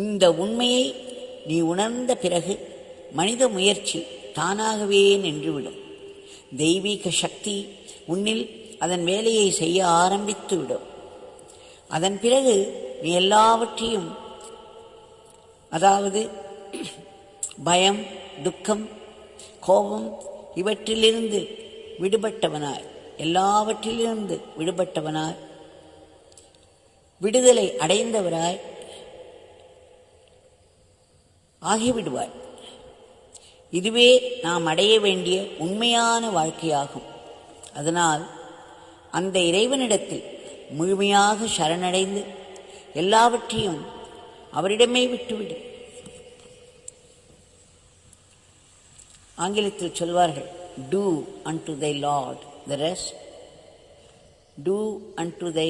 இந்த உண்மையை நீ உணர்ந்த பிறகு மனித முயற்சி தானாகவே நின்றுவிடும். தெய்வீக சக்தி உன்னில் அதன் வேலையை செய்ய ஆரம்பித்துவிடும். அதன் பிறகு நீ எல்லாவற்றையும் அதாவது பயம் துக்கம் கோபம் இவற்றிலிருந்து விடுபட்டவனாய் எல்லாவற்றிலிருந்து விடுபட்டவனாய் விடுதலை அடைந்தவராய் ஆகிவிடுவாய் இதுவே நாம் அடைய வேண்டிய உண்மையான வாழ்க்கையாகும். அதனால் அந்த இறைவனிடத்தில் முழுமையாக சரணடைந்து எல்லாவற்றையும் அவரிடமே விட்டுவிடு. ஆங்கிலத்தில் சொல்வார்கள் do and die lord the rest do and die